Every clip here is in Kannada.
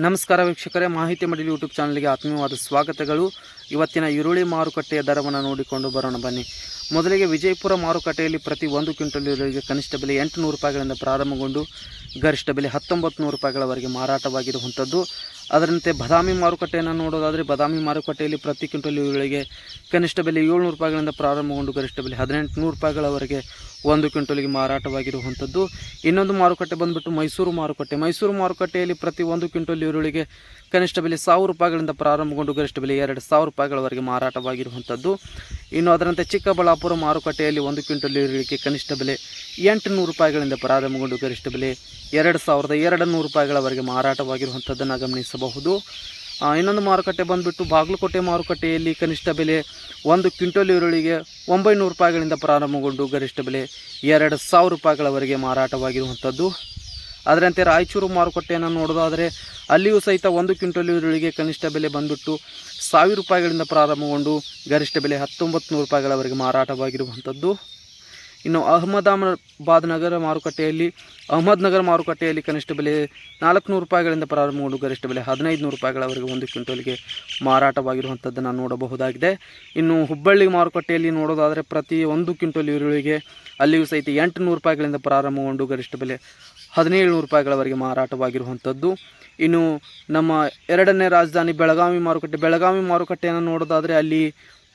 ನಮಸ್ಕಾರ ವೀಕ್ಷಕರೇ, ಮಾಹಿತಿ ಮಡಿಲಿ ಯೂಟ್ಯೂಬ್ ಚಾನಲ್ಗೆ ಆತ್ಮೀಯವಾದ ಸ್ವಾಗತಗಳು. ಇವತ್ತಿನ ಈರುಳ್ಳಿ ಮಾರುಕಟ್ಟೆಯ ದರವನ್ನು ನೋಡಿಕೊಂಡು ಬರೋಣ ಬನ್ನಿ. ಮೊದಲಿಗೆ ವಿಜಯಪುರ ಮಾರುಕಟ್ಟೆಯಲ್ಲಿ ಪ್ರತಿ ಒಂದು ಕ್ವಿಂಟಲ್ ಈರುಳ್ಳಿಗೆ ಕನಿಷ್ಠ ಬೆಲೆ ಎಂಟುನೂರು ರೂಪಾಯಿಗಳಿಂದ ಪ್ರಾರಂಭಗೊಂಡು ಗರಿಷ್ಠ ಬೆಲೆ ಹತ್ತೊಂಬತ್ತು ನೂರು ರೂಪಾಯಿಗಳವರೆಗೆ ಮಾರಾಟವಾಗಿರುವಂಥದ್ದು. ಅದರಂತೆ ಬದಾಮಿ ಮಾರುಕಟ್ಟೆಯನ್ನು ನೋಡೋದಾದರೆ ಬದಾಮಿ ಮಾರುಕಟ್ಟೆಯಲ್ಲಿ ಪ್ರತಿ ಕ್ವಿಂಟಲ್ ಈರುಳ್ಳಿಗೆ ಕನಿಷ್ಠ ಬೆಲೆ ಏಳ್ನೂರು ರೂಪಾಯಿಗಳಿಂದ ಪ್ರಾರಂಭಗೊಂಡು ಗರಿಷ್ಠ ಬೆಲೆ ಹದಿನೆಂಟು ನೂರು ರೂಪಾಯಿಗಳವರೆಗೆ ಒಂದು ಕ್ವಿಂಟಲ್ಗೆ ಮಾರಾಟವಾಗಿರುವಂಥದ್ದು. ಇನ್ನೊಂದು ಮಾರುಕಟ್ಟೆ ಬಂದುಬಿಟ್ಟು ಮೈಸೂರು ಮಾರುಕಟ್ಟೆ. ಮೈಸೂರು ಮಾರುಕಟ್ಟೆಯಲ್ಲಿ ಪ್ರತಿ ಒಂದು ಕ್ವಿಂಟಲ್ ಈರುಳ್ಳಿಗೆ ಕನಿಷ್ಠ ಬೆಲೆ ಸಾವಿರ ರೂಪಾಯಿಗಳಿಂದ ಪ್ರಾರಂಭಗೊಂಡು ಗರಿಷ್ಠ ಬೆಲೆ ಎರಡು ಸಾವಿರ ರೂಪಾಯಿಗಳವರೆಗೆ ಮಾರಾಟವಾಗಿರುವಂಥದ್ದು. ಇನ್ನು ಅದರಂತೆ ಚಿಕ್ಕಬಳ್ಳಾಪುರ ಮಾರುಕಟ್ಟೆಯಲ್ಲಿ ಒಂದು ಕ್ವಿಂಟಲ್ ಈರುಳ್ಳಿಗೆ ಕನಿಷ್ಠ ಬೆಲೆ ಎಂಟು ನೂರು ರೂಪಾಯಿಗಳಿಂದ ಪ್ರಾರಂಭಗೊಂಡು ಗರಿಷ್ಠ ಬೆಲೆ ಎರಡು ಸಾವಿರದ ಎರಡು ನೂರು ರೂಪಾಯಿಗಳವರೆಗೆ ಮಾರಾಟವಾಗಿರುವಂಥದ್ದನ್ನು ಗಮನಿಸಬಹುದು. ಇನ್ನೊಂದು ಮಾರುಕಟ್ಟೆ ಬಂದುಬಿಟ್ಟು ಬಾಗಲಕೋಟೆ ಮಾರುಕಟ್ಟೆಯಲ್ಲಿ ಕನಿಷ್ಠ ಬೆಲೆ ಒಂದು ಕ್ವಿಂಟಲ್ ಈರುಳ್ಳಿಗೆ ಒಂಬೈನೂರು ರೂಪಾಯಿಗಳಿಂದ ಪ್ರಾರಂಭಗೊಂಡು ಗರಿಷ್ಠ ಬೆಲೆ ಎರಡು ಸಾವಿರ ರೂಪಾಯಿಗಳವರೆಗೆ ಮಾರಾಟವಾಗಿರುವಂಥದ್ದು. ಅದರಂತೆ ರಾಯಚೂರು ಮಾರುಕಟ್ಟೆಯನ್ನು ನೋಡೋದಾದರೆ ಅಲ್ಲಿಯೂ ಸಹಿತ ಒಂದು ಕ್ವಿಂಟಲ್ ಈರುಳ್ಳಿಗೆ ಕನಿಷ್ಠ ಬೆಲೆ ಬಂದುಬಿಟ್ಟು ಸಾವಿರ ರೂಪಾಯಿಗಳಿಂದ ಪ್ರಾರಂಭಗೊಂಡು ಗರಿಷ್ಠ ಬೆಲೆ ಹತ್ತೊಂಬತ್ತು ನೂರು ರೂಪಾಯಿಗಳವರೆಗೆ ಮಾರಾಟವಾಗಿರುವಂಥದ್ದು. ಇನ್ನು ಅಹಮದಾಬಾದ್ ನಗರ ಮಾರುಕಟ್ಟೆಯಲ್ಲಿ, ಅಹಮದ್ನಗರ ಮಾರುಕಟ್ಟೆಯಲ್ಲಿ ಕನಿಷ್ಠ ಬೆಲೆ ನಾಲ್ಕುನೂರು ರೂಪಾಯಿಗಳಿಂದ ಪ್ರಾರಂಭಗೊಂಡು ಗರಿಷ್ಠ ಬೆಲೆ ಹದಿನೈದು ನೂರು ರೂಪಾಯಿಗಳವರೆಗೆ ಒಂದು ಕ್ವಿಂಟಲ್ಗೆ ಮಾರಾಟವಾಗಿರುವಂಥದ್ದನ್ನು ನೋಡಬಹುದಾಗಿದೆ. ಇನ್ನು ಹುಬ್ಬಳ್ಳಿ ಮಾರುಕಟ್ಟೆಯಲ್ಲಿ ನೋಡೋದಾದರೆ ಪ್ರತಿ ಒಂದು ಕ್ವಿಂಟಲ್ ಈರುಳ್ಳಿಗೆ ಅಲ್ಲಿಯೂ ಸಹಿತ ಎಂಟು ನೂರು ರೂಪಾಯಿಗಳಿಂದ ಪ್ರಾರಂಭಗೊಂಡು ಗರಿಷ್ಠ ಬೆಲೆ ಹದಿನೇಳು ನೂರು ರೂಪಾಯಿಗಳವರೆಗೆ ಮಾರಾಟವಾಗಿರುವಂಥದ್ದು. ಇನ್ನು ನಮ್ಮ ಎರಡನೇ ರಾಜಧಾನಿ ಬೆಳಗಾವಿ ಮಾರುಕಟ್ಟೆ. ಬೆಳಗಾವಿ ಮಾರುಕಟ್ಟೆಯನ್ನು ನೋಡೋದಾದರೆ ಅಲ್ಲಿ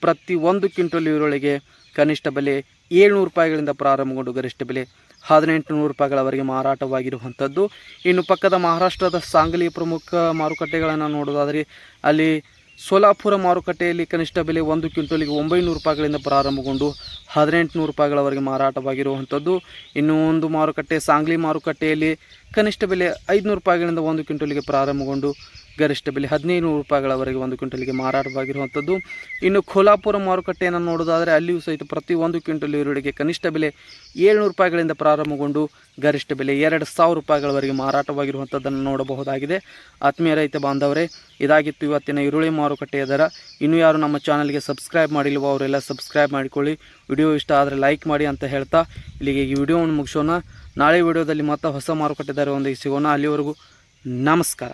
ಪ್ರತಿ ಒಂದು ಕ್ವಿಂಟಲ್ ಈರುಳ್ಳಿಗೆ ಕನಿಷ್ಠ ಬೆಲೆ ಏಳ್ನೂರು ರೂಪಾಯಿಗಳಿಂದ ಪ್ರಾರಂಭಗೊಂಡು ಗರಿಷ್ಠ ಬೆಲೆ ಹದಿನೆಂಟು ನೂರು ರೂಪಾಯಿಗಳವರೆಗೆ ಮಾರಾಟವಾಗಿರುವಂಥದ್ದು. ಇನ್ನು ಪಕ್ಕದ ಮಹಾರಾಷ್ಟ್ರದ ಸಾಂಗ್ಲಿ ಪ್ರಮುಖ ಮಾರುಕಟ್ಟೆಗಳನ್ನು ನೋಡೋದಾದರೆ ಅಲ್ಲಿ ಸೋಲಾಪುರ ಮಾರುಕಟ್ಟೆಯಲ್ಲಿ ಕನಿಷ್ಠ ಬೆಲೆ ಒಂದು ಕ್ವಿಂಟಲಿಗೆ ಒಂಬೈನೂರು ರೂಪಾಯಿಗಳಿಂದ ಪ್ರಾರಂಭಗೊಂಡು ಹದಿನೆಂಟು ನೂರು ರೂಪಾಯಿಗಳವರೆಗೆ ಮಾರಾಟವಾಗಿರುವಂಥದ್ದು. ಇನ್ನೂ ಮಾರುಕಟ್ಟೆ ಸಾಂಗ್ಲಿ ಮಾರುಕಟ್ಟೆಯಲ್ಲಿ ಕನಿಷ್ಠ ಬೆಲೆ ಐದುನೂರು ರೂಪಾಯಿಗಳಿಂದ ಒಂದು ಕ್ವಿಂಟಲಿಗೆ ಪ್ರಾರಂಭಗೊಂಡು ಗರಿಷ್ಠ ಬೆಲೆ ಹದಿನೈದು ರೂಪಾಯಿಗಳವರೆಗೆ ಒಂದು ಕ್ವಿಂಟಲ್ಗೆ ಮಾರಾಟವಾಗಿರುವಂಥದ್ದು. ಇನ್ನು ಕೋಲಾಪುರ ಮಾರುಕಟ್ಟೆಯನ್ನು ನೋಡೋದಾದರೆ ಅಲ್ಲಿಯೂ ಸಹಿತ ಪ್ರತಿ ಒಂದು ಕ್ವಿಂಟಲ್ ಈರುಳ್ಳಿಗೆ ಕನಿಷ್ಠ ಬೆಲೆ ಏಳ್ನೂರು ರೂಪಾಯಿಗಳಿಂದ ಪ್ರಾರಂಭಗೊಂಡು ಗರಿಷ್ಠ ಬೆಲೆ ಎರಡು ಸಾವಿರ ರೂಪಾಯಿಗಳವರೆಗೆ ಮಾರಾಟವಾಗಿರುವಂಥದ್ದನ್ನು ನೋಡಬಹುದಾಗಿದೆ. ಆತ್ಮೀಯ ರೈತ ಬಾಂಧವರೇ, ಇದಾಗಿತ್ತು ಇವತ್ತಿನ ಈರುಳ್ಳಿ ಮಾರುಕಟ್ಟೆಯ ದರ. ಇನ್ನೂ ಯಾರು ನಮ್ಮ ಚಾನಲ್ಗೆ ಸಬ್ಸ್ಕ್ರೈಬ್ ಮಾಡಿಲ್ವೋ ಅವರೆಲ್ಲ ಸಬ್ಸ್ಕ್ರೈಬ್ ಮಾಡಿಕೊಳ್ಳಿ. ವಿಡಿಯೋ ಇಷ್ಟ ಆದರೆ ಲೈಕ್ ಮಾಡಿ ಅಂತ ಹೇಳ್ತಾ ಇಲ್ಲಿಗೆ ಈ ವಿಡಿಯೋವನ್ನು ಮುಗಿಸೋಣ. ನಾಳೆ ವಿಡಿಯೋದಲ್ಲಿ ಮತ್ತೆ ಹೊಸ ಮಾರುಕಟ್ಟೆ ಒಂದಿಗೆ ಸಿಗೋಣ. ಅಲ್ಲಿವರೆಗೂ ನಮಸ್ಕಾರ.